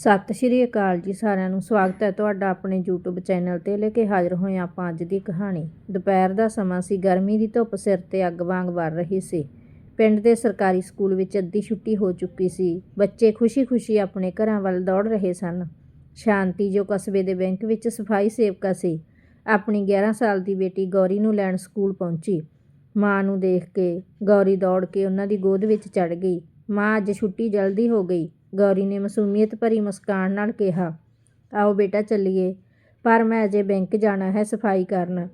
ਸਤਿ ਸ਼੍ਰੀ ਅਕਾਲ ਜੀ ਸਾਰਿਆਂ ਨੂੰ। ਸਵਾਗਤ ਹੈ ਤੁਹਾਡਾ ਆਪਣੇ YouTube ਚੈਨਲ ਤੇ ਲੈ ਕੇ ਹਾਜ਼ਰ ਹੋਏ ਹਾਂ ਆਪਾਂ ਅੱਜ ਦੀ ਕਹਾਣੀ। ਦੁਪਹਿਰ ਦਾ ਸਮਾਂ ਸੀ, ਗਰਮੀ ਦੀ ਧੁੱਪ ਸਿਰ ਤੇ ਅੱਗ ਵਾਂਗ ਵਰ ਰਹੀ ਸੀ। ਪਿੰਡ ਦੇ ਸਰਕਾਰੀ ਸਕੂਲ ਵਿੱਚ ਅੱਧੀ ਛੁੱਟੀ ਹੋ ਚੁੱਕੀ ਸੀ। ਬੱਚੇ ਖੁਸ਼ੀ-ਖੁਸ਼ੀ ਆਪਣੇ ਘਰਾਂ ਵੱਲ ਦੌੜ ਰਹੇ ਸਨ। ਸ਼ਾਂਤੀ ਜੋ ਕਸਬੇ ਦੇ ਬੈਂਕ ਵਿੱਚ ਸਫ਼ਾਈ ਸੇਵਕਾ ਸੀ, ਆਪਣੀ 11 ਸਾਲ ਦੀ ਬੇਟੀ ਗੌਰੀ ਨੂੰ ਲੈਣ ਸਕੂਲ ਪਹੁੰਚੀ। ਮਾਂ ਨੂੰ ਦੇਖ ਕੇ ਗੌਰੀ ਦੌੜ ਕੇ ਉਹਨਾਂ ਦੀ ਗੋਦ ਵਿੱਚ ਚੜ ਗਈ। ਮਾਂ ਅੱਜ ਛੁੱਟੀ ਜਲਦੀ ਹੋ ਗਈ। ਗੌਰੀ ਨੇ ਮਸੂਮੀਅਤ ਭਰੀ ਮੁਸਕਾਨ ਨਾਲ ਕਿਹਾ, ਆਓ ਬੇਟਾ ਚੱਲੀਏ, ਪਰ ਮੈਂ ਅਜੇ ਬੈਂਕ ਜਾਣਾ ਹੈ ਸਫ਼ਾਈ ਕਰਨ।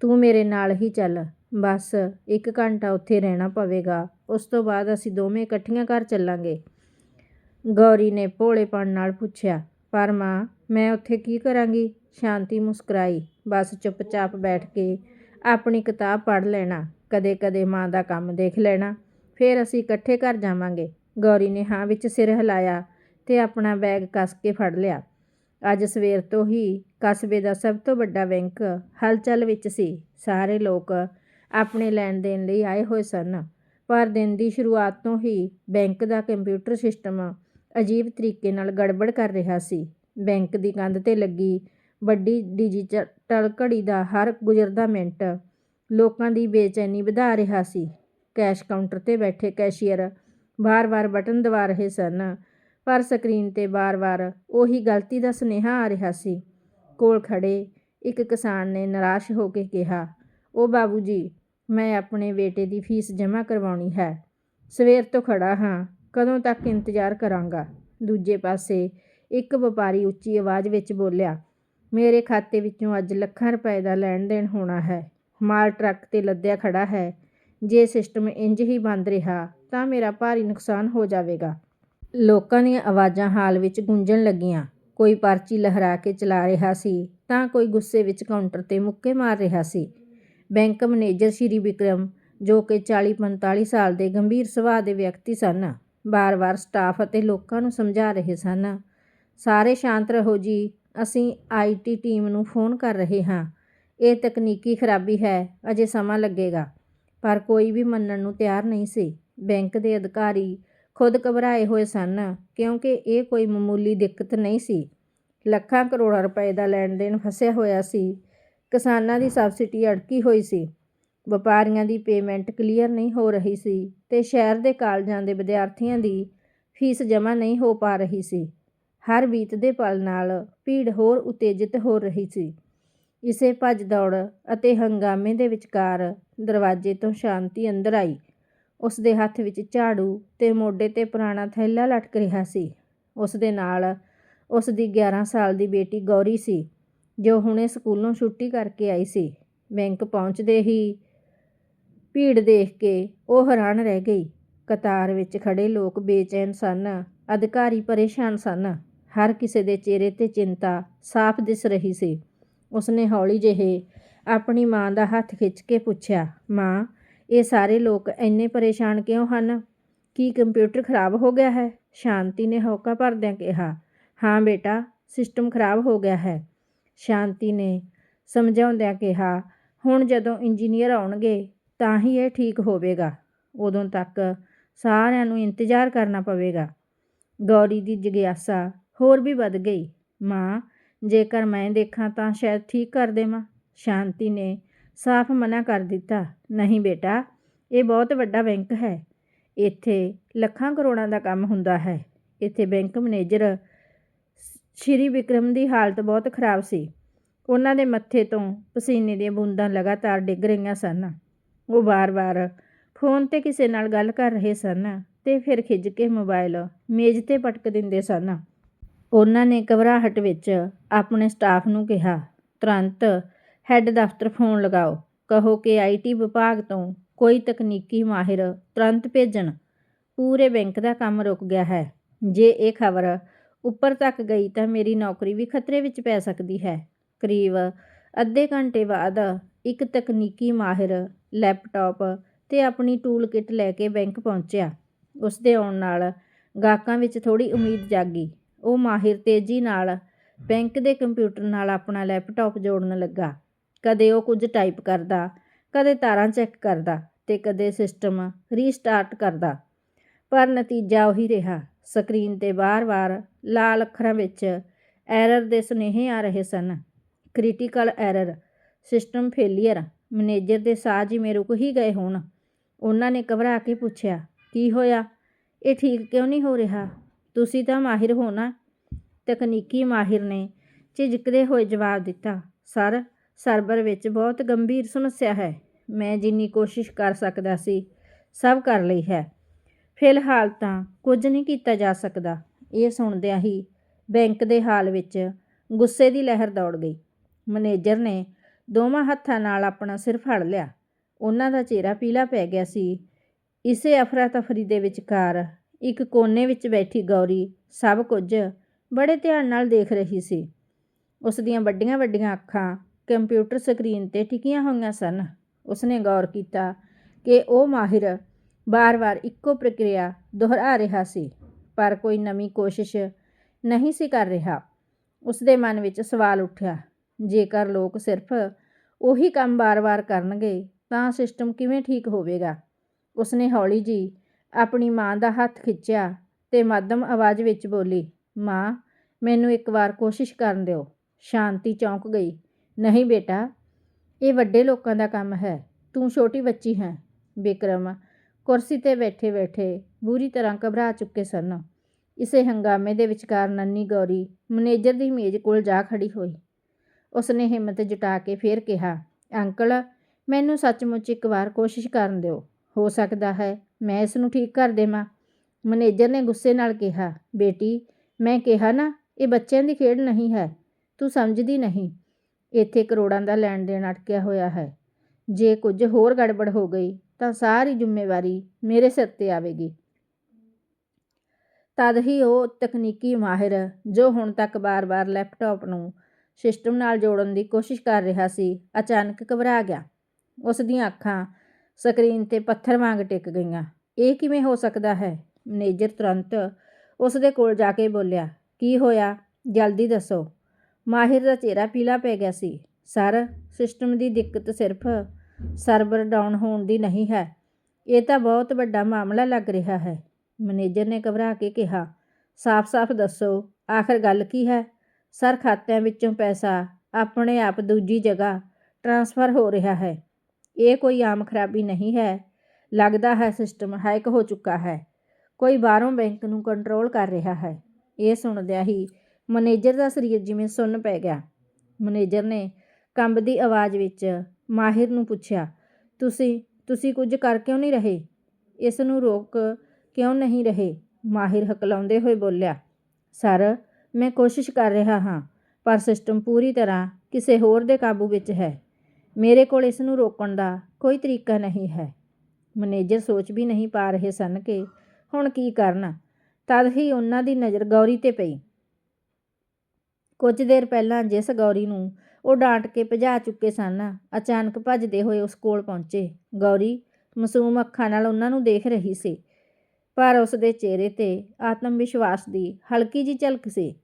ਤੂੰ ਮੇਰੇ ਨਾਲ ਹੀ ਚੱਲ। ਬਸ ਇੱਕ ਘੰਟਾ ਉੱਥੇ ਰਹਿਣਾ ਪਵੇਗਾ। ਉਸ ਤੋਂ ਬਾਅਦ ਅਸੀਂ ਦੋਵੇਂ ਇਕੱਠੀਆਂ ਘਰ ਚੱਲਾਂਗੇ। ਗੌਰੀ ਨੇ ਭੋਲੇਪਣ ਨਾਲ ਪੁੱਛਿਆ, ਪਰ ਮਾਂ, ਮੈਂ ਉੱਥੇ ਕੀ ਕਰਾਂਗੀ? ਸ਼ਾਂਤੀ ਮੁਸਕਰਾਈ। ਬਸ ਚੁੱਪਚਾਪ ਬੈਠ ਕੇ ਆਪਣੀ ਕਿਤਾਬ ਪੜ੍ਹ ਲੈਣਾ, ਕਦੇ-ਕਦੇ ਮਾਂ ਦਾ ਕੰਮ ਦੇਖ ਲੈਣਾ, ਫਿਰ ਅਸੀਂ ਇਕੱਠੇ ਘਰ ਜਾਵਾਂਗੇ। ਗੌਰੀ ਨੇ ਹਾਂ ਵਿੱਚ ਸਿਰ ਹਿਲਾਇਆ ਤੇ ਆਪਣਾ ਬੈਗ ਕੱਸ ਕੇ ਫੜ ਲਿਆ। ਅੱਜ ਸਵੇਰ ਤੋਂ ਹੀ ਕਸਬੇ ਦਾ ਸਭ ਤੋਂ ਵੱਡਾ ਬੈਂਕ ਹਲਚਲ ਵਿੱਚ ਸੀ। ਸਾਰੇ ਲੋਕ ਆਪਣੇ ਲੈਣ ਦੇਣ ਲਈ ਆਏ ਹੋਏ ਸਨ। ਪਰ ਦਿਨ ਦੀ ਸ਼ੁਰੂਆਤ ਤੋਂ ਹੀ ਬੈਂਕ ਦਾ ਕੰਪਿਊਟਰ ਸਿਸਟਮ ਅਜੀਬ ਤਰੀਕੇ ਨਾਲ ਗੜਬੜ ਕਰ ਰਿਹਾ ਸੀ। ਬੈਂਕ ਦੀ ਕੰਧ ਤੇ ਲੱਗੀ ਵੱਡੀ ਡਿਜੀਟਲ ਘੜੀ ਦਾ ਹਰ ਗੁਜ਼ਰਦਾ ਮਿੰਟ ਲੋਕਾਂ ਦੀ ਬੇਚੈਨੀ ਵਧਾ ਰਿਹਾ ਸੀ। ਕੈਸ਼ ਕਾਊਂਟਰ ਤੇ ਬੈਠੇ ਕੈਸ਼ੀਅਰ ਵਾਰ-ਵਾਰ ਬਟਨ ਦਬਾ ਰਹੇ ਸਨ, ਪਰ ਸਕਰੀਨ ਤੇ ਵਾਰ-ਵਾਰ ਉਹੀ ਗਲਤੀ ਦਾ ਸੁਨੇਹਾ ਆ ਰਿਹਾ ਸੀ। ਕੋਲ ਖੜੇ ਇੱਕ ਕਿਸਾਨ ਨੇ ਨਿਰਾਸ਼ ਹੋ ਕੇ ਕਿਹਾ, ਉਹ ਬਾਬੂ ਜੀ, ਮੈਂ ਆਪਣੇ ਬੇਟੇ ਦੀ ਫੀਸ ਜਮ੍ਹਾਂ ਕਰਵਾਉਣੀ ਹੈ। ਸਵੇਰ ਤੋਂ ਖੜਾ ਹਾਂ, ਕਦੋਂ ਤੱਕ ਇੰਤਜ਼ਾਰ ਕਰਾਂਗਾ? ਦੂਜੇ ਪਾਸੇ ਇੱਕ ਵਪਾਰੀ ਉੱਚੀ ਆਵਾਜ਼ ਵਿੱਚ ਬੋਲਿਆ, ਮੇਰੇ ਖਾਤੇ ਵਿੱਚੋਂ ਅੱਜ ਲੱਖਾਂ ਰੁਪਏ ਦਾ ਲੈਣ ਦੇਣ ਹੋਣਾ ਹੈ। ਮਾਲ ਟਰੱਕ ਤੇ ਲੱਦਿਆ ਖੜਾ ਹੈ। ਜੇ ਸਿਸਟਮ ਇੰਜ ਹੀ ਬੰਦ ਰਿਹਾ ਤਾਂ ਮੇਰਾ ਭਾਰੀ ਨੁਕਸਾਨ ਹੋ ਜਾਵੇਗਾ। ਲੋਕਾਂ ਦੀਆਂ ਆਵਾਜ਼ਾਂ ਹਾਲ ਵਿੱਚ ਗੂੰਜਣ ਲੱਗੀਆਂ। ਕੋਈ ਪਰਚੀ ਲਹਿਰਾ ਕੇ ਚਲਾ ਰਿਹਾ ਸੀ, ਤਾਂ ਕੋਈ ਗੁੱਸੇ ਵਿੱਚ ਕਾਊਂਟਰ ਤੇ ਮੁੱਕੇ ਮਾਰ ਰਿਹਾ ਸੀ। ਬੈਂਕ ਮੈਨੇਜਰ ਸ਼੍ਰੀ ਵਿਕਰਮ, ਜੋ ਕਿ 40-45 ਸਾਲ ਦੇ ਗੰਭੀਰ ਸੁਭਾਅ ਦੇ ਵਿਅਕਤੀ ਸਨ, ਬਾਰ-ਬਾਰ ਸਟਾਫ ਅਤੇ ਲੋਕਾਂ ਨੂੰ ਸਮਝਾ ਰਹੇ ਸਨ। ਸਾਰੇ ਸ਼ਾਂਤ ਰਹੋ ਜੀ, ਅਸੀਂ ਆਈਟੀ ਟੀਮ ਨੂੰ ਫੋਨ ਕਰ ਰਹੇ ਹਾਂ। ਇਹ ਤਕਨੀਕੀ ਖਰਾਬੀ ਹੈ, ਅਜੇ ਸਮਾਂ ਲੱਗੇਗਾ। ਪਰ ਕੋਈ ਵੀ ਮੰਨਣ ਨੂੰ ਤਿਆਰ ਨਹੀਂ ਸੀ। ਬੈਂਕ ਦੇ ਅਧਿਕਾਰੀ ਖੁਦ ਘਬਰਾਏ ਹੋਏ ਸਨ, ਕਿਉਂਕਿ ਇਹ ਕੋਈ ਮਾਮੂਲੀ ਦਿੱਕਤ ਨਹੀਂ ਸੀ। ਲੱਖਾਂ ਕਰੋੜਾਂ ਰੁਪਏ ਦਾ ਲੈਣ ਦੇਣ ਫਸਿਆ ਹੋਇਆ ਸੀ। ਕਿਸਾਨਾਂ ਦੀ ਸਬਸਿਡੀ ਅੜਕੀ ਹੋਈ ਸੀ। ਵਪਾਰੀਆਂ ਦੀ ਪੇਮੈਂਟ ਕਲੀਅਰ ਨਹੀਂ ਹੋ ਰਹੀ ਸੀ ਤੇ ਸ਼ਹਿਰ ਦੇ ਕਾਲਜਾਂ ਦੇ ਵਿਦਿਆਰਥੀਆਂ ਦੀ ਫੀਸ ਜਮ੍ਹਾਂ ਨਹੀਂ ਹੋ ਪਾ ਰਹੀ ਸੀ। ਹਰ ਬੀਤਦੇ ਪਲ ਨਾਲ ਭੀੜ ਹੋਰ ਉਤੇਜਿਤ ਹੋ ਰਹੀ ਸੀ। ਇਸੇ ਭੱਜ ਦੌੜ ਅਤੇ ਹੰਗਾਮੇ ਦੇ ਵਿਚਕਾਰ ਦਰਵਾਜ਼ੇ ਤੋਂ ਸ਼ਾਂਤੀ ਅੰਦਰ ਆਈ। ਉਸ ਦੇ ਹੱਥ ਵਿੱਚ ਝਾੜੂ ਤੇ ਮੋਢੇ ਤੇ ਪੁਰਾਣਾ ਥੈਲਾ ਲਟਕ ਰਿਹਾ ਸੀ। ਉਸ ਦੇ ਨਾਲ ਉਸ ਦੀ 11 ਸਾਲ ਦੀ ਬੇਟੀ ਗੌਰੀ ਸੀ, ਜੋ ਹੁਣੇ ਸਕੂਲੋਂ ਛੁੱਟੀ ਕਰਕੇ ਆਈ ਸੀ। ਬੈਂਕ ਪਹੁੰਚਦੇ ਹੀ ਭੀੜ ਦੇਖ ਕੇ ਉਹ ਹੈਰਾਨ ਰਹਿ ਗਈ। ਕਤਾਰ ਵਿੱਚ ਖੜੇ ਲੋਕ ਬੇਚੈਨ ਸਨ, ਅਧਿਕਾਰੀ ਪਰੇਸ਼ਾਨ ਸਨ। ਹਰ ਕਿਸੇ ਦੇ ਚਿਹਰੇ ਤੇ ਚਿੰਤਾ ਸਾਫ਼ ਦਿਸ ਰਹੀ ਸੀ। ਉਸਨੇ ਹੌਲੀ ਜਿਹੇ ਆਪਣੀ ਮਾਂ ਦਾ ਹੱਥ ਖਿੱਚ ਕੇ ਪੁੱਛਿਆ, ਮਾਂ ਇਹ ਸਾਰੇ ਲੋਕ ਇੰਨੇ ਪਰੇਸ਼ਾਨ ਕਿਉਂ ਹਨ? ਕੀ ਕੰਪਿਊਟਰ ਖਰਾਬ ਹੋ ਗਿਆ ਹੈ? ਸ਼ਾਂਤੀ ਨੇ ਹੌਕਾ ਭਰਦਿਆਂ ਕਿਹਾ, ਹਾਂ ਬੇਟਾ, ਸਿਸਟਮ ਖਰਾਬ ਹੋ ਗਿਆ ਹੈ। ਸ਼ਾਂਤੀ ਨੇ ਸਮਝਾਉਂਦਿਆਂ ਕਿਹਾ, ਹੁਣ ਜਦੋਂ ਇੰਜੀਨੀਅਰ ਆਉਣਗੇ, ਤਾਂ ਹੀ ਇਹ ਠੀਕ ਹੋਵੇਗਾ। ਉਦੋਂ ਤੱਕ ਸਾਰਿਆਂ ਨੂੰ ਇੰਤਜ਼ਾਰ ਕਰਨਾ ਪਵੇਗਾ। ਗੌਰੀ ਦੀ ਜਿਗਿਆਸਾ ਹੋਰ ਵੀ ਵੱਧ ਗਈ, ਮਾਂ, ਜੇਕਰ ਮੈਂ ਦੇਖਾਂ ਤਾਂ ਸ਼ਾਇਦ ਠੀਕ ਕਰ ਦੇਵਾਂ। ਸ਼ਾਂਤੀ ਨੇ ਸਾਫ਼ ਮਨਾ ਕਰ ਦਿੱਤਾ, ਨਹੀਂ ਬੇਟਾ, ਇਹ ਬਹੁਤ ਵੱਡਾ ਬੈਂਕ ਹੈ। ਇੱਥੇ ਲੱਖਾਂ ਕਰੋੜਾਂ ਦਾ ਕੰਮ ਹੁੰਦਾ ਹੈ। ਇੱਥੇ ਬੈਂਕ ਮੈਨੇਜਰ ਸ਼੍ਰੀ ਵਿਕਰਮ ਦੀ ਹਾਲਤ ਬਹੁਤ ਖਰਾਬ ਸੀ। ਉਹਨਾਂ ਦੇ ਮੱਥੇ ਤੋਂ ਪਸੀਨੇ ਦੀਆਂ ਬੂੰਦਾਂ ਲਗਾਤਾਰ ਡਿੱਗ ਰਹੀਆਂ ਸਨ। ਉਹ ਵਾਰ-ਵਾਰ ਫੋਨ ਤੇ ਕਿਸੇ ਨਾਲ ਗੱਲ ਕਰ ਰਹੇ ਸਨ ਤੇ ਫਿਰ ਖਿੱਚ ਕੇ ਮੋਬਾਈਲ ਮੇਜ਼ ਤੇ ਪਟਕ ਦਿੰਦੇ ਸਨ। ਉਹਨਾਂ ਨੇ ਘਬਰਾਹਟ ਵਿੱਚ ਆਪਣੇ ਸਟਾਫ ਨੂੰ ਕਿਹਾ, ਤੁਰੰਤ ਹੈੱਡ ਦਫ਼ਤਰ ਫੋਨ ਲਗਾਓ। ਕਹੋ ਕਿ ਆਈਟੀ ਵਿਭਾਗ ਤੋਂ ਕੋਈ ਤਕਨੀਕੀ ਮਾਹਿਰ ਤੁਰੰਤ ਭੇਜਣ। ਪੂਰੇ ਬੈਂਕ ਦਾ ਕੰਮ ਰੁਕ ਗਿਆ ਹੈ। ਜੇ ਇਹ ਖਬਰ ਉੱਪਰ ਤੱਕ ਗਈ ਤਾਂ ਮੇਰੀ ਨੌਕਰੀ ਵੀ ਖਤਰੇ ਵਿੱਚ ਪੈ ਸਕਦੀ ਹੈ। ਕਰੀਬ ਅੱਧੇ ਘੰਟੇ ਬਾਅਦ ਇੱਕ ਤਕਨੀਕੀ ਮਾਹਿਰ ਲੈਪਟਾਪ ਤੇ ਆਪਣੀ ਟੂਲ ਕਿੱਟ ਲੈ ਕੇ ਬੈਂਕ ਪਹੁੰਚਿਆ। ਉਸ ਦੇ ਆਉਣ ਨਾਲ ਗਾਹਕਾਂ ਵਿੱਚ ਥੋੜੀ ਉਮੀਦ ਜਾਗੀ। ਉਹ ਮਾਹਿਰ ਤੇਜ਼ੀ ਨਾਲ ਬੈਂਕ ਦੇ ਕੰਪਿਊਟਰ ਨਾਲ ਆਪਣਾ ਲੈਪਟਾਪ ਜੋੜਨ ਲੱਗਾ। ਕਦੇ ਉਹ ਕੁਝ ਟਾਈਪ ਕਰਦਾ, ਕਦੇ ਤਾਰਾਂ ਚੈੱਕ ਕਰਦਾ ਤੇ ਕਦੇ ਸਿਸਟਮ ਰੀਸਟਾਰਟ ਕਰਦਾ। ਪਰ ਨਤੀਜਾ ਉਹੀ ਰਿਹਾ ਸਕਰੀਨ ਤੇ ਬਾਰ-ਬਾਰ ਲਾਲ ਅੱਖਰਾਂ ਵਿੱਚ ਐਰਰ ਦੇ ਸੁਨੇਹੇ ਆ ਰਹੇ ਸਨ। Critical error system failure manager ਦੇ ਸਾਹ ਜਿਵੇਂ ਰੁਕ ਹੀ ਗਏ ਹੋਣ। ਉਹਨਾਂ ਨੇ ਘਬਰਾ ਕੇ ਪੁੱਛਿਆ, ਕੀ ਹੋਇਆ? ਇਹ ਠੀਕ ਕਿਉਂ ਨਹੀਂ ਹੋ ਰਿਹਾ? ਤੁਸੀਂ ਤਾਂ ਮਾਹਿਰ ਹੋ ਨਾ? ਤਕਨੀਕੀ ਮਾਹਿਰ ਨੇ ਝਿਜਕਦੇ ਹੋਏ ਜਵਾਬ ਦਿੱਤਾ, ਸਰ ਸਰਬਰ ਵਿੱਚ ਬਹੁਤ ਗੰਭੀਰ ਸਮੱਸਿਆ ਹੈ। ਮੈਂ ਜਿੰਨੀ ਕੋਸ਼ਿਸ਼ ਕਰ ਸਕਦਾ ਸੀ, ਸਭ ਕਰ ਲਈ ਹੈ। ਫਿਲਹਾਲ ਤਾਂ ਕੁਝ ਨਹੀਂ ਕੀਤਾ ਜਾ ਸਕਦਾ। ਇਹ ਸੁਣਦਿਆਂ ਹੀ ਬੈਂਕ ਦੇ ਹਾਲ ਵਿੱਚ ਗੁੱਸੇ ਦੀ ਲਹਿਰ ਦੌੜ ਗਈ। ਮੈਨੇਜਰ ਨੇ ਦੋਵਾਂ ਹੱਥਾਂ ਨਾਲ ਆਪਣਾ ਸਿਰ ਫੜ ਲਿਆ। ਉਹਨਾਂ ਦਾ ਚਿਹਰਾ ਪੀਲਾ ਪੈ ਗਿਆ ਸੀ। ਇਸੇ ਅਫਰਾ ਤਫਰੀ ਦੇ ਵਿਚਕਾਰ ਇੱਕ ਕੋਨੇ ਵਿੱਚ ਬੈਠੀ ਗੌਰੀ ਸਭ ਕੁਝ ਬੜੇ ਧਿਆਨ ਨਾਲ ਦੇਖ ਰਹੀ ਸੀ। ਉਸ ਦੀਆਂ ਵੱਡੀਆਂ ਵੱਡੀਆਂ ਅੱਖਾਂ ਕੰਪਿਊਟਰ ਸਕਰੀਨ ਤੇ ਟਿਕੀਆਂ ਹੋਈਆਂ ਸਨ। ਉਸਨੇ ਗੌਰ ਕੀਤਾ ਕਿ ਉਹ ਮਾਹਿਰ ਬਾਰ-ਬਾਰ ਇੱਕੋ ਪ੍ਰਕਿਰਿਆ ਦੁਹਰਾ ਰਿਹਾ ਸੀ, ਪਰ ਕੋਈ ਨਵੀਂ ਕੋਸ਼ਿਸ਼ ਨਹੀਂ ਸੀ ਕਰ ਰਿਹਾ। ਉਸਦੇ ਮਨ ਵਿੱਚ ਸਵਾਲ ਉੱਠਿਆ, ਜੇਕਰ ਲੋਕ ਸਿਰਫ ਉਹੀ ਕੰਮ ਬਾਰ-ਬਾਰ ਕਰਨਗੇ, ਤਾਂ ਸਿਸਟਮ ਕਿਵੇਂ ਠੀਕ ਹੋਵੇਗਾ? ਉਸਨੇ ਹੌਲੀ ਜੀ ਆਪਣੀ ਮਾਂ ਦਾ ਹੱਥ ਖਿੱਚਿਆ ਤੇ ਮੱਧਮ ਆਵਾਜ਼ ਵਿੱਚ ਬੋਲੀ, ਮਾਂ, ਮੈਨੂੰ ਇੱਕ ਵਾਰ ਕੋਸ਼ਿਸ਼ ਕਰਨ ਦਿਓ। ਸ਼ਾਂਤੀ ਚੌਂਕ ਗਈ। ਨਹੀਂ ਬੇਟਾ, ਇਹ ਵੱਡੇ ਲੋਕਾਂ ਦਾ ਕੰਮ ਹੈ। ਤੂੰ ਛੋਟੀ ਬੱਚੀ ਹੈ ਵਿਕਰਮ ਕੁਰਸੀ ਤੇ ਬੈਠੇ-ਬੈਠੇ ਬੁਰੀ ਤਰ੍ਹਾਂ ਘਬਰਾ ਚੁੱਕੇ ਸਨ। ਇਸੇ ਹੰਗਾਮੇ ਦੇ ਵਿਚਕਾਰ ਨੰਨੀ ਗੌਰੀ ਮੈਨੇਜਰ ਦੀ ਮੇਜ਼ ਕੋਲ ਜਾ ਖੜੀ ਹੋਈ। ਉਸਨੇ ਹਿੰਮਤ ਜੁਟਾ ਕੇ ਫੇਰ ਕਿਹਾ, ਅੰਕਲ, ਮੈਨੂੰ ਸੱਚਮੁੱਚ ਇੱਕ ਵਾਰ ਕੋਸ਼ਿਸ਼ ਕਰਨ ਦਿਓ। ਹੋ ਸਕਦਾ ਹੈ ਮੈਂ ਇਸ ਨੂੰ ਠੀਕ ਕਰ ਦੇਵਾਂ। ਮੈਨੇਜਰ ਨੇ ਗੁੱਸੇ ਨਾਲ ਕਿਹਾ, ਬੇਟੀ, ਮੈਂ ਕਿਹਾ ਨਾ, ਇਹ ਬੱਚਿਆਂ ਦੀ ਖੇਡ ਨਹੀਂ ਹੈ। ਤੂੰ ਸਮਝਦੀ ਨਹੀਂ। ਇੱਥੇ ਕਰੋੜਾਂ ਦਾ ਲੈਣ ਦੇਣ ਅਟਕਿਆ ਹੋਇਆ ਹੈ। ਜੇ ਕੁਝ ਹੋਰ ਗੜਬੜ ਹੋ ਗਈ, ਤਾਂ ਸਾਰੀ ਜ਼ਿੰਮੇਵਾਰੀ ਮੇਰੇ ਸਿਰ ਤੇ ਆਵੇਗੀ। ਤਦ ਹੀ ਉਹ ਤਕਨੀਕੀ ਮਾਹਿਰ, ਜੋ ਹੁਣ ਤੱਕ ਬਾਰ-ਬਾਰ ਲੈਪਟਾਪ ਨੂੰ ਸਿਸਟਮ ਨਾਲ ਜੋੜਨ ਦੀ ਕੋਸ਼ਿਸ਼ ਕਰ ਰਿਹਾ ਸੀ, ਅਚਾਨਕ ਘਬਰਾ ਗਿਆ। ਉਸ ਦੀਆਂ ਅੱਖਾਂ ਸਕਰੀਨ ਤੇ ਪੱਥਰ ਵਾਂਗ ਟਿਕ ਗਈਆਂ। ਇਹ ਕਿਵੇਂ ਹੋ ਸਕਦਾ ਹੈ? ਮੈਨੇਜਰ ਤੁਰੰਤ ਉਸ ਦੇ ਕੋਲ ਜਾ ਕੇ ਬੋਲਿਆ, ਕੀ ਹੋਇਆ? ਜਲਦੀ ਦੱਸੋ। ਮਾਹਿਰ ਦਾ ਚਿਹਰਾ ਪੀਲਾ ਪੈ ਗਿਆ ਸੀ। ਸਰ, ਸਿਸਟਮ ਦੀ ਦਿੱਕਤ ਸਿਰਫ ਸਰਵਰ ਡਾਊਨ ਹੋਣ ਦੀ ਨਹੀਂ ਹੈ। ਇਹ ਤਾਂ ਬਹੁਤ ਵੱਡਾ ਮਾਮਲਾ ਲੱਗ ਰਿਹਾ ਹੈ, ਮੈਨੇਜਰ ਨੇ ਘਬਰਾ ਕੇ ਕਿਹਾ। ਸਾਫ਼-ਸਾਫ਼ ਦੱਸੋ, ਆਖਰ ਗੱਲ ਕੀ ਹੈ? ਸਰ, ਖਾਤਿਆਂ ਵਿੱਚੋਂ ਪੈਸਾ ਆਪਣੇ ਆਪ ਦੂਜੀ ਜਗ੍ਹਾ ਟ੍ਰਾਂਸਫਰ ਹੋ ਰਿਹਾ ਹੈ। ਇਹ ਕੋਈ ਆਮ ਖਰਾਬੀ ਨਹੀਂ ਹੈ। ਲੱਗਦਾ ਹੈ ਸਿਸਟਮ ਹੈਕ ਹੋ ਚੁੱਕਾ ਹੈ। ਕੋਈ ਬਾਹਰੋਂ ਬੈਂਕ ਨੂੰ ਕੰਟਰੋਲ ਕਰ ਰਿਹਾ ਹੈ। ਇਹ ਸੁਣਦਿਆਂ ਹੀ ਮੈਨੇਜਰ ਦਾ ਸਰੀਰ ਜਿਵੇਂ ਸੁੰਨ ਪੈ ਗਿਆ। ਮੈਨੇਜਰ ਨੇ ਕੰਬਦੀ ਆਵਾਜ਼ ਵਿੱਚ ਮਾਹਿਰ ਨੂੰ ਪੁੱਛਿਆ, ਤੁਸੀਂ ਤੁਸੀਂ ਕੁਝ ਕਰ ਕਿਉਂ ਨਹੀਂ ਰਹੇ? ਇਸ ਨੂੰ ਰੋਕ ਕਿਉਂ ਨਹੀਂ ਰਹੇ? ਮਾਹਿਰ ਹਕਲਾਉਂਦੇ ਹੋਏ ਬੋਲਿਆ, ਸਰ, ਮੈਂ ਕੋਸ਼ਿਸ਼ ਕਰ ਰਿਹਾ ਹਾਂ, ਪਰ ਸਿਸਟਮ ਪੂਰੀ ਤਰ੍ਹਾਂ ਕਿਸੇ ਹੋਰ ਦੇ ਕਾਬੂ ਵਿੱਚ ਹੈ। ਮੇਰੇ ਕੋਲ ਇਸ ਨੂੰ ਰੋਕਣ ਦਾ ਕੋਈ ਤਰੀਕਾ ਨਹੀਂ ਹੈ। ਮੈਨੇਜਰ ਸੋਚ ਵੀ ਨਹੀਂ ਪਾ ਰਹੇ ਸਨ ਕਿ ਹੁਣ ਕੀ ਕਰਨਾ। ਤਦ ਹੀ ਉਹਨਾਂ ਦੀ ਨਜ਼ਰ ਗੌਰੀ ਤੇ ਪਈ। ਕੁਝ ਦੇਰ ਪਹਿਲਾਂ ਜਿਸ ਗੌਰੀ ਨੂੰ ਉਹ ਡਾਂਟ ਕੇ ਭਜਾ ਚੁੱਕੇ ਸਨ, ਅਚਾਨਕ ਭੱਜਦੇ ਹੋਏ ਉਸ ਕੋਲ ਪਹੁੰਚੇ। ਗੌਰੀ ਮਾਸੂਮ ਅੱਖਾਂ ਨਾਲ ਉਹਨਾਂ ਨੂੰ ਦੇਖ ਰਹੀ ਸੀ, ਪਰ ਉਸ ਦੇ ਚਿਹਰੇ ਤੇ ਆਤਮ ਵਿਸ਼ਵਾਸ ਦੀ ਹਲਕੀ ਜੀ ਝਲਕ ਸੀ।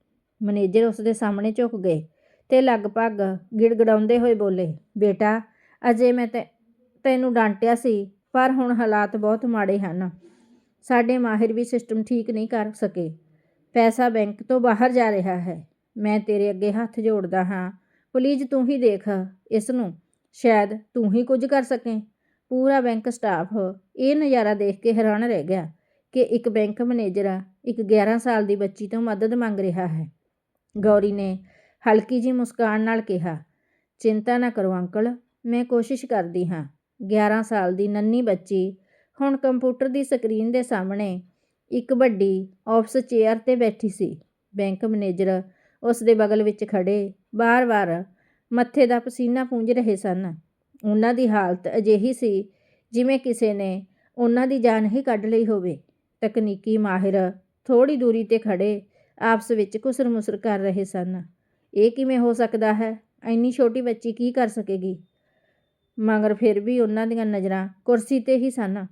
ਮੈਨੇਜਰ ਉਸ ਦੇ ਸਾਹਮਣੇ ਝੁਕ ਗਏ ਤੇ ਲਗਭਗ ਗਿੜਗੜਾਉਂਦੇ ਹੋਏ ਬੋਲੇ, ਬੇਟਾ, ਅਜੇ ਮੈਂ ਤੈ, ਤੈਨੂੰ ਡਾਂਟਿਆ ਸੀ, ਪਰ ਹੁਣ ਹਾਲਾਤ ਬਹੁਤ ਮਾੜੇ ਹਨ। ਸਾਡੇ ਮਾਹਿਰ ਵੀ ਸਿਸਟਮ ਠੀਕ ਨਹੀਂ ਕਰ ਸਕੇ। ਪੈਸਾ ਬੈਂਕ ਤੋਂ ਬਾਹਰ ਜਾ ਰਿਹਾ ਹੈ। ਮੈਂ ਤੇਰੇ ਅੱਗੇ ਹੱਥ ਜੋੜਦਾ ਹਾਂ। ਪਲੀਜ਼ ਤੂੰ ਹੀ ਦੇਖ ਇਸ ਨੂੰ ਸ਼ਾਇਦ ਤੂੰ ਹੀ ਕੁਝ ਕਰ ਸਕੇ। ਪੂਰਾ ਬੈਂਕ ਸਟਾਫ ਇਹ ਨਜ਼ਾਰਾ ਦੇਖ ਕੇ ਹੈਰਾਨ ਰਹਿ ਗਿਆ ਕਿ ਇੱਕ ਬੈਂਕ ਮੈਨੇਜਰ ਇੱਕ 11 ਸਾਲ ਦੀ ਬੱਚੀ ਤੋਂ ਮਦਦ ਮੰਗ ਰਿਹਾ ਹੈ। ਗੌਰੀ ਨੇ ਹਲਕੀ ਜੀ ਮੁਸਕਾਨ ਨਾਲ ਕਿਹਾ, ਚਿੰਤਾ ਨਾ ਕਰੋ ਅੰਕਲ, ਮੈਂ ਕੋਸ਼ਿਸ਼ ਕਰਦੀ ਹਾਂ। 11 ਸਾਲ ਦੀ ਨੰਨੀ ਬੱਚੀ ਹੁਣ ਕੰਪਿਊਟਰ ਦੀ ਸਕਰੀਨ ਦੇ ਸਾਹਮਣੇ ਇੱਕ ਵੱਡੀ ਆਫਿਸ ਚੇਅਰ ਤੇ ਬੈਠੀ ਸੀ। ਬੈਂਕ ਮੈਨੇਜਰ ਉਸ ਦੇ ਬਗਲ ਵਿੱਚ ਖੜੇ ਬਾਰ-ਬਾਰ ਮੱਥੇ ਦਾ ਪਸੀਨਾ ਪੂੰਝ ਰਹੇ ਸਨ। ਉਹਨਾਂ ਦੀ ਹਾਲਤ ਅਜਿਹੀ ਸੀ ਜਿਵੇਂ ਕਿਸੇ ਨੇ ਉਹਨਾਂ ਦੀ ਜਾਨ ਹੀ ਕੱਢ ਲਈ ਹੋਵੇ। ਤਕਨੀਕੀ ਮਾਹਿਰ ਥੋੜੀ ਦੂਰੀ ਤੇ ਖੜੇ ਆਪਸ ਵਿੱਚ ਕੁਸਰ-ਮੁਸਰ ਕਰ ਰਹੇ ਸਨ। ਇਹ ਕਿਵੇਂ ਹੋ ਸਕਦਾ ਹੈ? ਇੰਨੀ ਛੋਟੀ ਬੱਚੀ ਕੀ ਕਰ ਸਕੇਗੀ? ਮਗਰ ਫਿਰ ਵੀ ਉਹਨਾਂ ਦੀਆਂ ਨਜ਼ਰਾਂ ਕੁਰਸੀ ਤੇ ਹੀ ਸਨ।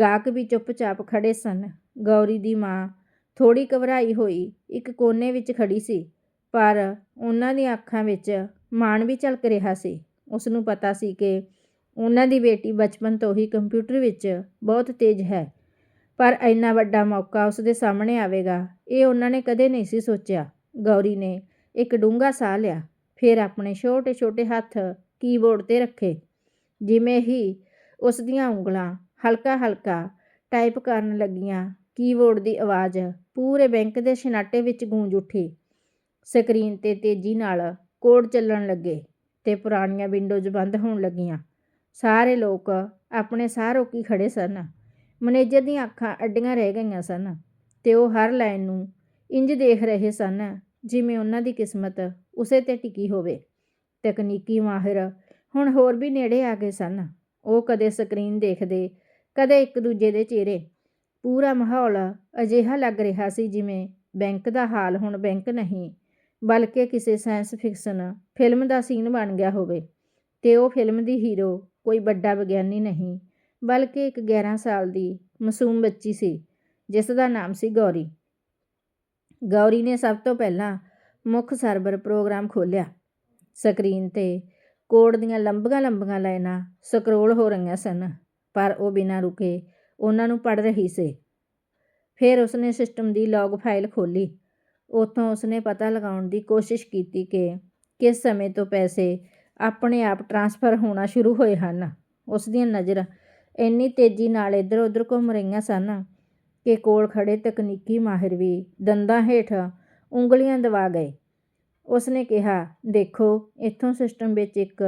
ਗਾਹਕ ਵੀ ਚੁੱਪਚਾਪ ਖੜੇ ਸਨ। ਗੌਰੀ ਦੀ ਮਾਂ ਥੋੜੀ ਘਬਰਾਈ ਹੋਈ ਇੱਕ ਕੋਨੇ ਵਿੱਚ ਖੜੀ ਸੀ। ਪਰ ਉਹਨਾਂ ਦੀਆਂ ਅੱਖਾਂ ਵਿੱਚ ਮਾਣ ਵੀ ਝਲਕ ਰਿਹਾ ਸੀ। ਉਸ ਨੂੰ ਪਤਾ ਸੀ ਕਿ ਉਹਨਾਂ ਦੀ ਬੇਟੀ ਬਚਪਨ ਤੋਂ ਹੀ ਕੰਪਿਊਟਰ ਵਿੱਚ ਬਹੁਤ ਤੇਜ਼ ਹੈ। ਪਰ ਇੰਨਾ ਵੱਡਾ ਮੌਕਾ ਉਸ ਦੇ ਸਾਹਮਣੇ ਆਵੇਗਾ, ਇਹ ਉਹਨਾਂ ਨੇ ਕਦੇ ਨਹੀਂ ਸੀ ਸੋਚਿਆ। ਗੌਰੀ ਨੇ ਇੱਕ ਡੂੰਘਾ ਸਾਹ ਲਿਆ, ਫਿਰ ਆਪਣੇ ਛੋਟੇ-ਛੋਟੇ ਹੱਥ ਕੀਬੋਰਡ ਤੇ ਰੱਖੇ। ਜਿਵੇਂ ਹੀ ਉਸ ਦੀਆਂ ਉਂਗਲਾਂ ਹਲਕਾ-ਹਲਕਾ ਟਾਈਪ ਕਰਨ ਲੱਗੀਆਂ, ਕੀਬੋਰਡ ਦੀ ਆਵਾਜ਼ ਪੂਰੇ ਬੈਂਕ ਦੇ ਸ਼ਨਾਟੇ ਵਿੱਚ ਗੂੰਜ ਉੱਠੀ। ਸਕਰੀਨ ਤੇ ਤੇਜ਼ੀ ਨਾਲ ਕੋਡ ਚੱਲਣ ਲੱਗੇ ਤੇ ਪੁਰਾਣੀਆਂ ਵਿੰਡੋਜ਼ ਬੰਦ ਹੋਣ ਲੱਗੀਆਂ। ਸਾਰੇ ਲੋਕ ਆਪਣੇ ਸਾਹ ਰੋਕੀ ਖੜੇ ਸਨ। ਮੈਨੇਜਰ ਦੀਆਂ ਅੱਖਾਂ ਅੱਡੀਆਂ ਰਹਿ ਗਈਆਂ ਸਨ ਤੇ ਉਹ ਹਰ ਲਾਈਨ ਨੂੰ ਇੰਜ ਦੇਖ ਰਹੇ ਸਨ ਜਿਵੇਂ ਉਹਨਾਂ ਦੀ ਕਿਸਮਤ ਉਸੇ ਤੇ ਟਿਕੀ ਹੋਵੇ। ਤਕਨੀਕੀ ਮਾਹਿਰ ਹੁਣ ਹੋਰ ਵੀ ਨੇੜੇ ਆ ਗਏ ਸਨ। ਉਹ ਕਦੇ ਸਕਰੀਨ ਦੇਖਦੇ, ਕਦੇ ਇੱਕ ਦੂਜੇ ਦੇ ਚਿਹਰੇ। ਪੂਰਾ ਮਾਹੌਲ ਅਜਿਹਾ ਲੱਗ ਰਿਹਾ ਸੀ ਜਿਵੇਂ ਬੈਂਕ ਦਾ ਹਾਲ ਹੁਣ ਬੈਂਕ ਨਹੀਂ। ਬਲਕਿ ਕਿਸੇ ਸਾਇੰਸ ਫਿਕਸ਼ਨ ਫਿਲਮ ਦਾ ਸੀਨ ਬਣ ਗਿਆ ਹੋਵੇ। ਤੇ ਉਹ ਫਿਲਮ ਦੀ ਹੀਰੋ ਕੋਈ ਵੱਡਾ ਵਿਗਿਆਨੀ ਨਹੀਂ, ਬਲਕਿ ਇੱਕ 11 ਸਾਲ ਦੀ ਮਾਸੂਮ ਬੱਚੀ ਸੀ, ਜਿਸ ਦਾ ਨਾਮ ਸੀ ਗੌਰੀ। ਗੌਰੀ ਨੇ ਸਭ ਤੋਂ ਪਹਿਲਾਂ ਮੁੱਖ ਸਰਵਰ ਪ੍ਰੋਗਰਾਮ ਖੋਲ੍ਹਿਆ। ਸਕਰੀਨ ਤੇ ਕੋਡ ਦੀਆਂ ਲੰਬੀਆਂ ਲੰਬੀਆਂ ਲਾਈਨਾਂ ਸਕਰੋਲ ਹੋ ਰਹੀਆਂ ਸਨ, ਪਰ ਉਹ ਬਿਨਾਂ ਰੁਕੇ ਉਹਨਾਂ ਨੂੰ ਪੜ੍ਹ ਰਹੀ ਸੀ। ਫਿਰ ਉਸਨੇ ਸਿਸਟਮ ਦੀ ਲੌਗ ਫਾਈਲ ਖੋਲੀ ਉੱਥੋਂ ਉਸਨੇ ਪਤਾ ਲਗਾਉਣ ਦੀ ਕੋਸ਼ਿਸ਼ ਕੀਤੀ ਕਿ ਕਿਸ ਸਮੇਂ ਤੋਂ ਪੈਸੇ ਆਪਣੇ ਆਪ ਟ੍ਰਾਂਸਫਰ ਹੋਣਾ ਸ਼ੁਰੂ ਹੋਏ ਹਨ। ਉਸ ਦੀਆਂ ਨਜ਼ਰ ਇੰਨੀ ਤੇਜ਼ੀ ਨਾਲ ਇੱਧਰ ਉੱਧਰ ਘੁੰਮ ਰਹੀਆਂ ਸਨ ਕਿ ਕੋਲ ਖੜੇ ਤਕਨੀਕੀ ਮਾਹਿਰ ਵੀ ਦੰਦਾਂ ਹੇਠ ਉਂਗਲੀਆਂ ਦਬਾ ਗਏ। ਉਸਨੇ ਕਿਹਾ, ਦੇਖੋ, ਇੱਥੋਂ ਸਿਸਟਮ ਵਿੱਚ ਇੱਕ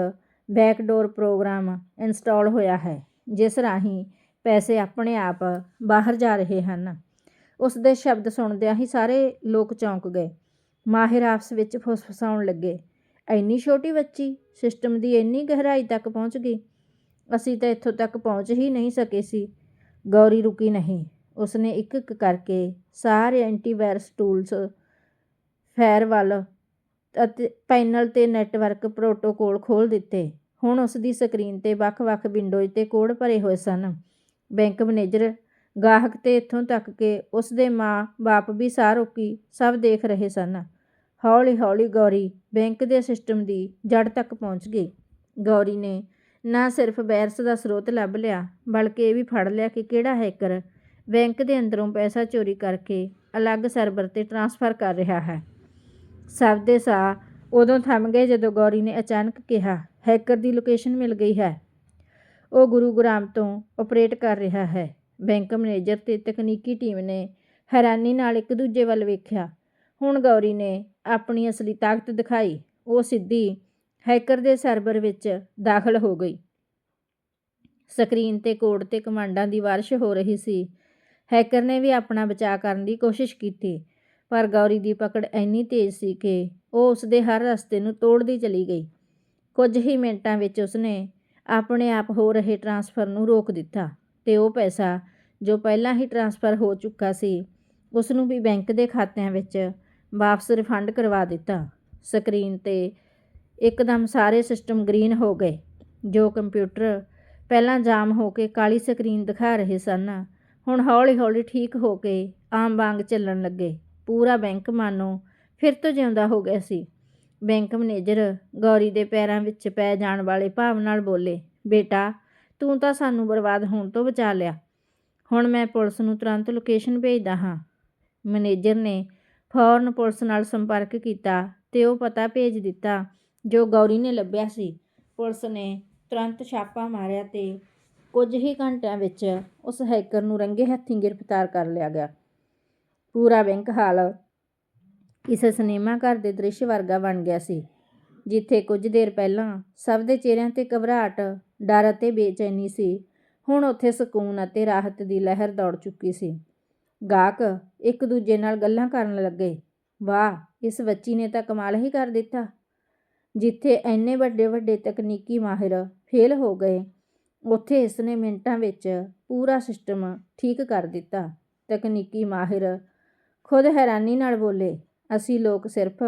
ਬੈਕਡੋਰ ਪ੍ਰੋਗਰਾਮ ਇੰਸਟਾਲ ਹੋਇਆ ਹੈ, ਜਿਸ ਰਾਹੀਂ ਪੈਸੇ ਆਪਣੇ ਆਪ ਬਾਹਰ ਜਾ ਰਹੇ ਹਨ। ਉਸ ਦੇ ਸ਼ਬਦ ਸੁਣਦਿਆਂ ਹੀ ਸਾਰੇ ਲੋਕ ਚੌਂਕ ਗਏ। ਮਾਹਿਰ ਆਪਸ ਵਿੱਚ ਫੁਸਫਸਾਉਣ ਲੱਗੇ। ਐਨੀ ਛੋਟੀ ਬੱਚੀ, ਸਿਸਟਮ ਦੀ ਇੰਨੀ ਗਹਿਰਾਈ ਤੱਕ ਪਹੁੰਚ ਗਈ। ਅਸੀਂ ਤਾਂ ਇੱਥੋਂ ਤੱਕ ਪਹੁੰਚ ਹੀ ਨਹੀਂ ਸਕੇ ਸੀ। ਗੌਰੀ ਰੁਕੀ ਨਹੀਂ। ਉਸਨੇ ਇੱਕ ਇੱਕ ਕਰਕੇ ਸਾਰੇ ਐਂਟੀਵਾਇਰਸ ਟੂਲਸ, ਫਾਇਰਵਾਲ ਅਤੇ ਪੈਨਲ ਤੇ ਨੈਟਵਰਕ ਪ੍ਰੋਟੋਕੋਲ ਖੋਲ ਦਿੱਤੇ। ਹੁਣ ਉਸ ਦੀ ਸਕਰੀਨ ਤੇ ਵੱਖ-ਵੱਖ ਵਿੰਡੋਜ਼ ਤੇ ਕੋਡ ਭਰੇ ਹੋਏ ਸਨ। ਬੈਂਕ ਮੈਨੇਜਰ ਗਾਹਕ ਤੇ ਇੱਥੋਂ ਤੱਕ ਕਿ ਉਸ ਦੇ ਮਾਂ-ਬਾਪ ਵੀ ਸਾਹ ਰੋਕੀ ਸਭ ਦੇਖ ਰਹੇ ਸਨ। ਹੌਲੀ-ਹੌਲੀ ਗੌਰੀ ਬੈਂਕ ਦੇ ਸਿਸਟਮ ਦੀ ਜੜ ਤੱਕ ਪਹੁੰਚ ਗਈ। ਗੌਰੀ ਨੇ ਨਾ ਸਿਰਫ ਬੈਰਸ ਦਾ ਸਰੋਤ ਲੱਭ ਲਿਆ, ਬਲਕਿ ਇਹ ਵੀ ਫੜ ਲਿਆ ਕਿ ਕਿਹੜਾ ਹੈਕਰ ਬੈਂਕ ਦੇ ਅੰਦਰੋਂ ਪੈਸਾ ਚੋਰੀ ਕਰਕੇ ਅਲੱਗ ਸਰਵਰ ਤੇ ਟ੍ਰਾਂਸਫਰ ਕਰ ਰਿਹਾ ਹੈ। ਸਭ ਦੇ ਸਾਹ ਉਦੋਂ ਥੰਮ ਗਏ ਜਦੋਂ ਗੌਰੀ ਨੇ ਅਚਾਨਕ ਕਿਹਾ, ਹੈਕਰ ਦੀ ਲੋਕੇਸ਼ਨ ਮਿਲ ਗਈ ਹੈ। ਉਹ ਗੁਰੂਗ੍ਰਾਮ ਤੋਂ ਆਪਰੇਟ ਕਰ ਰਿਹਾ ਹੈ। ਬੈਂਕ ਮੈਨੇਜਰ ਤੇ ਤਕਨੀਕੀ ਟੀਮ ਨੇ ਹੈਰਾਨੀ ਨਾਲ ਇੱਕ ਦੂਜੇ ਵੱਲ ਵੇਖਿਆ। ਹੁਣ ਗੌਰੀ ਨੇ ਆਪਣੀ ਅਸਲੀ ਤਾਕਤ ਦਿਖਾਈ। ਉਹ ਸਿੱਧੀ ਹੈਕਰ ਦੇ ਸਰਵਰ ਵਿੱਚ ਦਾਖਲ ਹੋ ਗਈ। ਸਕਰੀਨ ਤੇ ਕੋਡ ਤੇ ਕਮਾਂਡਾਂ ਦੀ ਬਾਰਿਸ਼ ਹੋ ਰਹੀ ਸੀ। ਹੈਕਰ ਨੇ ਵੀ ਆਪਣਾ ਬਚਾਅ ਕਰਨ ਦੀ ਕੋਸ਼ਿਸ਼ ਕੀਤੀ, ਪਰ ਗੌਰੀ ਦੀ ਪਕੜ ਇੰਨੀ ਤੇਜ਼ ਸੀ ਕਿ ਉਹ ਉਸ ਦੇ ਹਰ ਰਸਤੇ ਨੂੰ ਤੋੜਦੀ ਚਲੀ ਗਈ। ਕੁਝ ਹੀ ਮਿੰਟਾਂ ਵਿੱਚ ਉਸਨੇ ਆਪਣੇ ਆਪ ਹੋ ਰਹੇ ਟਰਾਂਸਫਰ ਨੂੰ ਰੋਕ ਦਿੱਤਾ। ਤੇ ਉਹ ਪੈਸਾ ਜੋ ਪਹਿਲਾਂ ਹੀ ਟ੍ਰਾਂਸਫਰ ਹੋ ਚੁੱਕਾ ਸੀ ਉਸ ਨੂੰ ਵੀ ਬੈਂਕ ਦੇ ਖਾਤਿਆਂ ਵਿੱਚ ਵਾਪਸ ਰਿਫੰਡ ਕਰਵਾ ਦਿੱਤਾ। ਸਕਰੀਨ ਤੇ ਇੱਕਦਮ ਸਾਰੇ ਸਿਸਟਮ ਗ੍ਰੀਨ ਹੋ ਗਏ, ਜੋ ਕੰਪਿਊਟਰ ਪਹਿਲਾਂ ਜਾਮ ਹੋ ਕੇ ਕਾਲੀ ਸਕਰੀਨ ਦਿਖਾ ਰਹੇ ਸਨ, ਹੁਣ ਹੌਲੀ-ਹੌਲੀ ਠੀਕ ਹੋ ਕੇ ਆਮ ਵਾਂਗ ਚੱਲਣ ਲੱਗੇ। ਪੂਰਾ ਬੈਂਕ ਮਾਨੋ ਫਿਰ ਤੋਂ ਜਿਉਂਦਾ ਹੋ ਗਿਆ ਸੀ। ਬੈਂਕ ਮੈਨੇਜਰ ਗੌਰੀ ਦੇ ਪੈਰਾਂ ਵਿੱਚ ਪੈ ਜਾਣ ਵਾਲੇ ਭਾਵ ਨਾਲ ਬੋਲੇ, ਬੇਟਾ ਤੂੰ ਤਾਂ ਸਾਨੂੰ ਬਰਬਾਦ ਹੋਣ ਤੋਂ ਬਚਾ ਲਿਆ। ਹੁਣ ਮੈਂ ਪੁਲਿਸ ਨੂੰ ਤੁਰੰਤ ਲੋਕੇਸ਼ਨ ਭੇਜਦਾ ਹਾਂ। ਮੈਨੇਜਰ ਨੇ ਫੌਰਨ ਪੁਲਿਸ ਨਾਲ ਸੰਪਰਕ ਕੀਤਾ ਤੇ ਉਹ ਪਤਾ ਭੇਜ ਦਿੱਤਾ ਜੋ ਗੌਰੀ ਨੇ ਲੱਭਿਆ ਸੀ। ਪੁਲਿਸ ਨੇ ਤੁਰੰਤ ਛਾਪਾ ਮਾਰਿਆ ਤੇ ਕੁਝ ਹੀ ਘੰਟਿਆਂ ਵਿੱਚ ਉਸ ਹੈਕਰ ਨੂੰ ਰੰਗੇ ਹੱਥੀਂ ਗ੍ਰਿਫਤਾਰ ਕਰ ਲਿਆ ਗਿਆ। ਪੂਰਾ ਬੈਂਕ ਹਾਲ ਇਸ ਸਿਨੇਮਾ ਘਰ ਦੇ ਦ੍ਰਿਸ਼ ਵਰਗਾ ਬਣ ਗਿਆ ਸੀ। ਜਿੱਥੇ ਕੁਝ ਦੇਰ ਪਹਿਲਾਂ ਸਭ ਦੇ ਚਿਹਰਿਆਂ ਤੇ ਘਬਰਾਹਟ, ਡਰ ਅਤੇ ਬੇਚੈਨੀ ਸੀ, ਹੁਣ ਉੱਥੇ ਸਕੂਨ ਅਤੇ ਰਾਹਤ ਦੀ ਲਹਿਰ ਦੌੜ ਚੁੱਕੀ ਸੀ। ਗਾਹਕ ਇੱਕ ਦੂਜੇ ਨਾਲ ਗੱਲਾਂ ਕਰਨ ਲੱਗੇ, ਵਾਹ, ਇਸ ਬੱਚੀ ਨੇ ਤਾਂ ਕਮਾਲ ਹੀ ਕਰ ਦਿੱਤਾ। ਜਿੱਥੇ ਐਨੇ ਵੱਡੇ ਵੱਡੇ ਤਕਨੀਕੀ ਮਾਹਿਰ ਫੇਲ ਹੋ ਗਏ, ਉੱਥੇ ਇਸ ਨੇ ਮਿੰਟਾਂ ਵਿੱਚ ਪੂਰਾ ਸਿਸਟਮ ਠੀਕ ਕਰ ਦਿੱਤਾ। ਤਕਨੀਕੀ ਮਾਹਿਰ ਖੁਦ ਹੈਰਾਨੀ ਨਾਲ ਬੋਲੇ, ਅਸੀਂ ਲੋਕ ਸਿਰਫ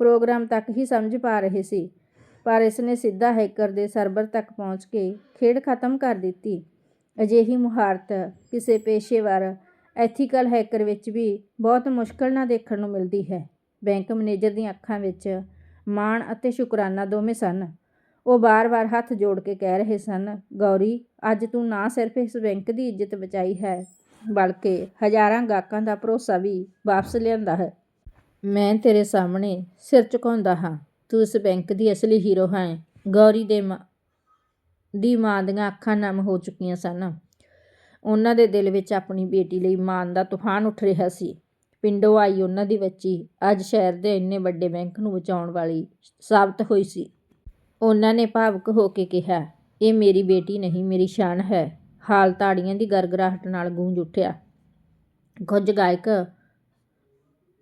ਪ੍ਰੋਗਰਾਮ ਤੱਕ ਹੀ ਸਮਝ ਪਾ ਰਹੇ ਸੀ, ਪਰ ਇਸ ਨੇ ਸਿੱਧਾ ਹੈਕਰ ਦੇ ਸਰਵਰ ਤੱਕ ਪਹੁੰਚ ਕੇ ਖੇਡ ਖਤਮ ਕਰ ਦਿੱਤੀ। ਅਜਿਹੀ ਮੁਹਾਰਤ ਕਿਸੇ ਪੇਸ਼ੇਵਰ ਐਥੀਕਲ ਹੈਕਰ ਵਿੱਚ ਵੀ ਬਹੁਤ ਮੁਸ਼ਕਲ ਨਾਲ ਦੇਖਣ ਨੂੰ ਮਿਲਦੀ ਹੈ। ਬੈਂਕ ਮੈਨੇਜਰ ਦੀਆਂ ਅੱਖਾਂ ਵਿੱਚ ਮਾਣ ਅਤੇ ਸ਼ੁਕਰਾਨਾ ਦੋਵੇਂ ਸਨ। ਉਹ ਬਾਰ-ਬਾਰ ਹੱਥ ਜੋੜ ਕੇ ਕਹਿ ਰਹੇ ਸਨ, ਗੌਰੀ, ਅੱਜ ਤੂੰ ਨਾ ਸਿਰਫ ਇਸ ਬੈਂਕ ਦੀ ਇੱਜ਼ਤ ਬਚਾਈ ਹੈ, ਬਲਕਿ ਹਜ਼ਾਰਾਂ ਗਾਹਕਾਂ ਦਾ ਭਰੋਸਾ ਵੀ ਵਾਪਸ ਲਿਆਂਦਾ ਹੈ। ਮੈਂ ਤੇਰੇ ਸਾਹਮਣੇ ਸਿਰ ਝੁਕਾਉਂਦਾ ਹਾਂ। ਤੂੰ ਇਸ ਬੈਂਕ ਦੀ ਅਸਲੀ ਹੀਰੋ ਹੈ। ਗੌਰੀ ਦੇ ਮਾਂ ਦੀ ਮਾਂ ਦੀਆਂ ਅੱਖਾਂ ਨਮ ਹੋ ਚੁੱਕੀਆਂ ਸਨ। ਉਹਨਾਂ ਦੇ ਦਿਲ ਵਿੱਚ ਆਪਣੀ ਬੇਟੀ ਲਈ ਮਾਣ ਦਾ ਤੂਫਾਨ ਉੱਠ ਰਿਹਾ ਸੀ। ਪਿੰਡੋਂ ਆਈ ਉਹਨਾਂ ਦੀ ਬੱਚੀ ਅੱਜ ਸ਼ਹਿਰ ਦੇ ਇੰਨੇ ਵੱਡੇ ਬੈਂਕ ਨੂੰ ਬਚਾਉਣ ਵਾਲੀ ਸਾਬਤ ਹੋਈ ਸੀ। ਉਹਨਾਂ ਨੇ ਭਾਵੁਕ ਹੋ ਕੇ ਕਿਹਾ, ਇਹ ਮੇਰੀ ਬੇਟੀ ਨਹੀਂ, ਮੇਰੀ ਸ਼ਾਨ ਹੈ। ਹਾਲ ਤਾੜੀਆਂ ਦੀ ਗਰਗਰਾਹਟ ਨਾਲ ਗੂੰਜ ਉੱਠਿਆ। ਕੁਝ ਗਾਇਕ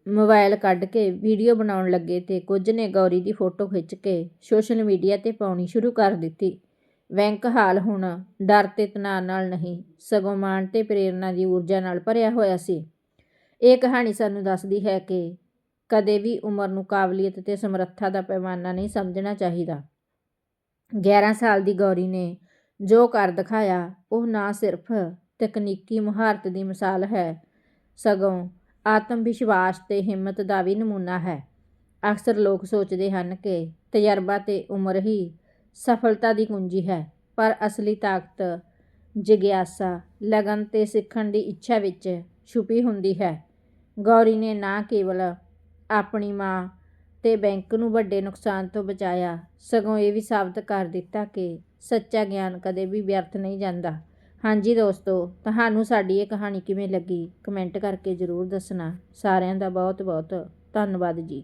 ਮੋਬਾਈਲ ਕੱਢ ਕੇ ਵੀਡੀਓ ਬਣਾਉਣ ਲੱਗੇ ਤੇ ਕੁਝ ਨੇ ਗੌਰੀ ਦੀ ਫੋਟੋ ਖਿੱਚ ਕੇ ਸੋਸ਼ਲ ਮੀਡੀਆ ਤੇ ਪਾਉਣੀ ਸ਼ੁਰੂ ਕਰ ਦਿੱਤੀ। ਵੈਂਕ ਹਾਲ ਹੁਣ ਡਰ ਤੇ ਤਣਾਅ ਨਾਲ ਨਹੀਂ, ਸਗੋਂ ਮਾਣ ਤੇ ਪ੍ਰੇਰਣਾ ਦੀ ਊਰਜਾ ਨਾਲ ਭਰਿਆ ਹੋਇਆ ਸੀ। ਇਹ ਕਹਾਣੀ ਸਾਨੂੰ ਦੱਸਦੀ ਹੈ ਕਿ ਕਦੇ ਵੀ ਉਮਰ ਨੂੰ ਕਾਬਲੀਅਤ ਤੇ ਸਮਰੱਥਾ ਦਾ ਪੈਮਾਨਾ ਨਹੀਂ ਸਮਝਣਾ ਚਾਹੀਦਾ। 11 ਸਾਲ ਦੀ ਗੌਰੀ ਨੇ ਜੋ ਕਰ ਦਿਖਾਇਆ, ਉਹ ਨਾ ਸਿਰਫ ਤਕਨੀਕੀ ਮੁਹਾਰਤ ਦੀ ਮਿਸਾਲ ਹੈ, ਸਗੋਂ ਆਤਮ ਵਿਸ਼ਵਾਸ ਤੇ ਹਿੰਮਤ ਦਾ ਵੀ ਨਮੂਨਾ ਹੈ। ਅਕਸਰ ਲੋਕ ਸੋਚਦੇ ਹਨ ਕਿ ਤਜਰਬਾ ਤੇ ਉਮਰ ਹੀ ਸਫਲਤਾ ਦੀ ਕੁੰਜੀ ਹੈ, ਪਰ ਅਸਲੀ ਤਾਕਤ, ਜਿਗਿਆਸਾ, ਲਗਨ ਤੇ ਸਿੱਖਣ ਦੀ ਇੱਛਾ ਵਿੱਚ ਛੁਪੀ ਹੁੰਦੀ ਹੈ। ਗੌਰੀ ਨੇ ਨਾ ਕੇਵਲ ਆਪਣੀ ਮਾਂ ਤੇ ਬੈਂਕ ਨੂੰ ਵੱਡੇ ਨੁਕਸਾਨ ਤੋਂ ਬਚਾਇਆ, ਸਗੋਂ ਇਹ ਵੀ ਸਾਬਤ ਕਰ ਦਿੱਤਾ ਕਿ ਸੱਚਾ ਗਿਆਨ ਕਦੇ ਵੀ ਵਿਅਰਥ ਨਹੀਂ ਜਾਂਦਾ। ਹਾਂਜੀ ਦੋਸਤੋ, ਤੁਹਾਨੂੰ ਸਾਡੀ ਇਹ ਕਹਾਣੀ ਕਿਵੇਂ ਲੱਗੀ? ਕਮੈਂਟ ਕਰਕੇ ਜ਼ਰੂਰ ਦੱਸਣਾ। ਸਾਰਿਆਂ ਦਾ ਬਹੁਤ ਬਹੁਤ ਧੰਨਵਾਦ ਜੀ।